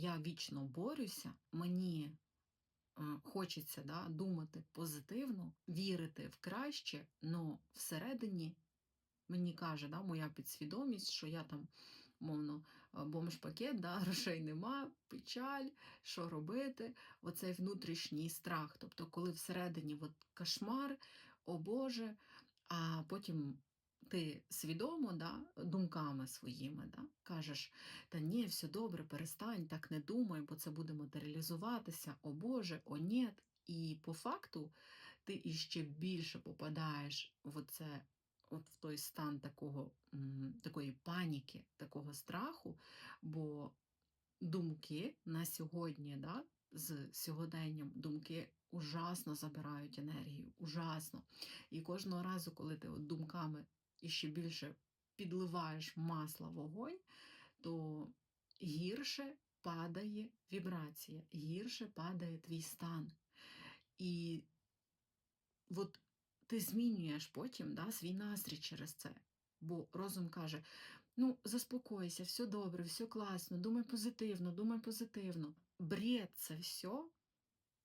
я вічно борюся, мені е, хочеться да, думати позитивно, вірити в краще, але всередині мені каже да, моя підсвідомість, що я там, мовно, е, бомж-пакет, да, грошей нема, печаль, що робити, оцей внутрішній страх. Тобто, коли всередині от кошмар, о Боже, а потім ти свідомо да, думками своїми да, кажеш, та ні, все добре, перестань, так не думай, бо це буде матеріалізуватися, о Боже, о ні. І по факту ти іще більше попадаєш в оце, от в той стан такого, такої паніки, такого страху, бо думки на сьогодні, да, з сьогоденням, думки ужасно забирають енергію, ужасно. І кожного разу, коли ти от думками іще більше підливаєш масла вогонь, то гірше падає вібрація, гірше падає твій стан. І от ти змінюєш потім да, свій настрій через це. Бо розум каже: ну, заспокойся, все добре, все класно, думай позитивно, думай позитивно. Бред це все,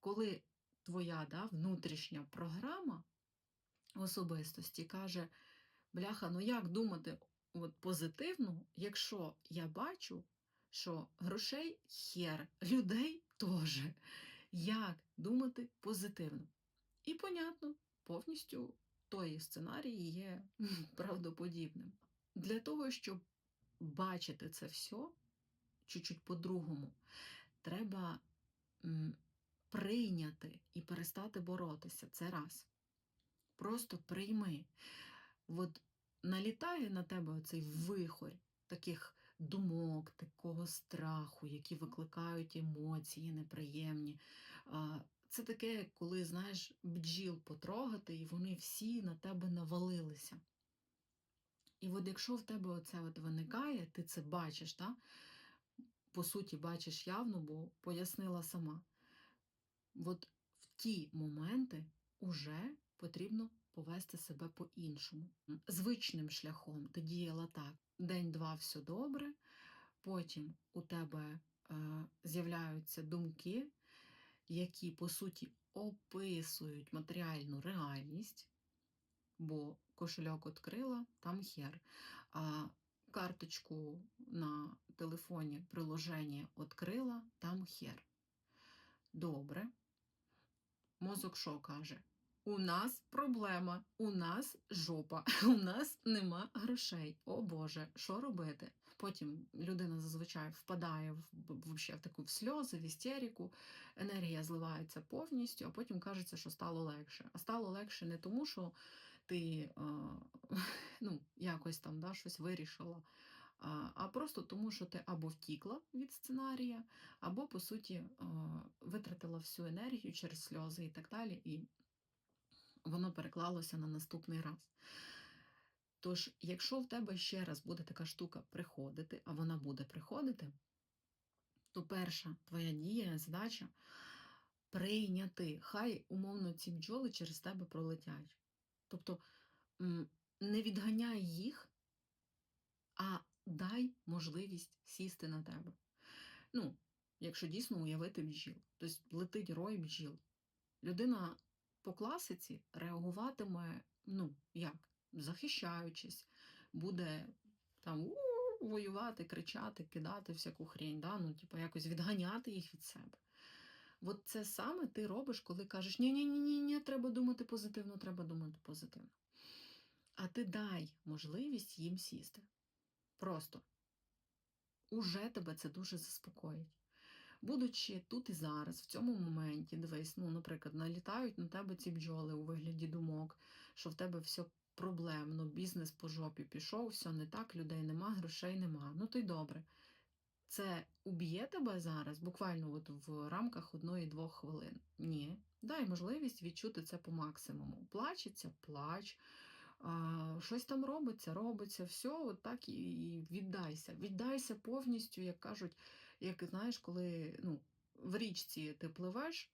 коли твоя да, внутрішня програма особистості каже: бляха, ну як думати от, позитивно, якщо я бачу, що грошей хер, людей теж. Як думати позитивно? І, понятно, повністю той сценарій є правдоподібним. Для того, щоб бачити це все чуть-чуть по-другому, треба прийняти і перестати боротися. Це раз. Просто прийми. От налітає на тебе оцей вихорь таких думок, такого страху, які викликають емоції неприємні. Це таке, коли, знаєш, бджіл потрогати, і вони всі на тебе навалилися. І от якщо в тебе оце от виникає, ти це бачиш, так? по суті, бачиш явно, бо пояснила сама. От в ті моменти уже потрібно повести себе по-іншому. Звичним шляхом ти діяла так: день-два все добре, потім у тебе е, з'являються думки, які, по суті, описують матеріальну реальність, бо кошельок відкрила, там хер. А карточку на телефоні приложення відкрила, там хер. Добре. Мозок що каже? У нас проблема, у нас жопа, у нас нема грошей. О Боже, що робити? Потім людина зазвичай впадає в, вообще в таку в сльози, в істерику, енергія зливається повністю, а потім кажеться, що стало легше. А стало легше не тому, що ти а, ну, якось там да, щось вирішила, а, просто тому, що ти або втікла від сценарія, або, по суті, а, витратила всю енергію через сльози і так далі. І воно переклалося на наступний раз. Тож, якщо в тебе ще раз буде така штука приходити, а вона буде приходити, то перша твоя дія, задача прийняти, хай умовно ці бджоли через тебе пролетять. Тобто не відганяй їх, а дай можливість сісти на тебе. Ну, якщо дійсно уявити бджіл, тобто летить рой бджіл. Людина по класиці реагуватиме, ну, як? Захищаючись, буде там воювати, кричати, кидати всяку хрень, да? ну, типу, якось відганяти їх від себе. От це саме ти робиш, коли кажеш, ні-ні-ні, ні треба думати позитивно, треба думати позитивно. А ти дай можливість їм сісти. Просто уже тебе це дуже заспокоїть. Будучи тут і зараз, в цьому моменті, дивись, ну, наприклад, налітають на тебе ці бджоли у вигляді думок, що в тебе все проблемно, бізнес по жопі пішов, все не так, людей нема, грошей нема. Ну то й добре. Це уб'є тебе зараз, буквально от в рамках одної-двох хвилин. Ні. Дай можливість відчути це по максимуму. Плачеться, плач. А, Щось там робиться, робиться, все, от так і віддайся. Віддайся повністю, як кажуть, як знаєш, коли ну, в річці ти пливеш,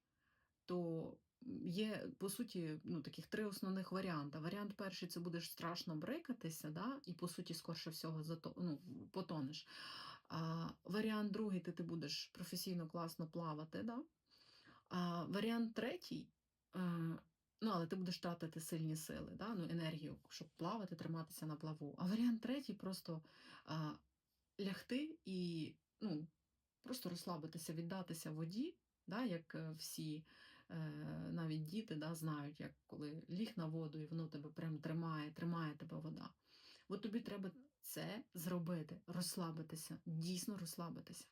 то є, по суті, ну, таких три основних варіанти. Варіант перший це будеш страшно брикатися, да? і, по суті, скорше всього, зато, ну, потонеш. А, варіант другий, ти, ти будеш професійно класно плавати. Да? А, варіант третій, е, ну, але ти будеш тратити сильні сили, да? ну, енергію, щоб плавати, триматися на плаву. А варіант третій просто а, лягти і ну, просто розслабитися, віддатися воді, да? як е, всі е, навіть діти да, знають, як коли ліг на воду і воно тебе прям тримає, тримає тебе вода. От тобі треба це зробити, розслабитися, дійсно розслабитися.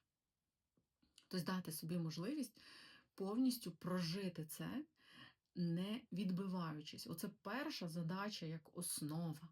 Тобто дати собі можливість повністю прожити це, не відбиваючись. Оце перша задача як основа.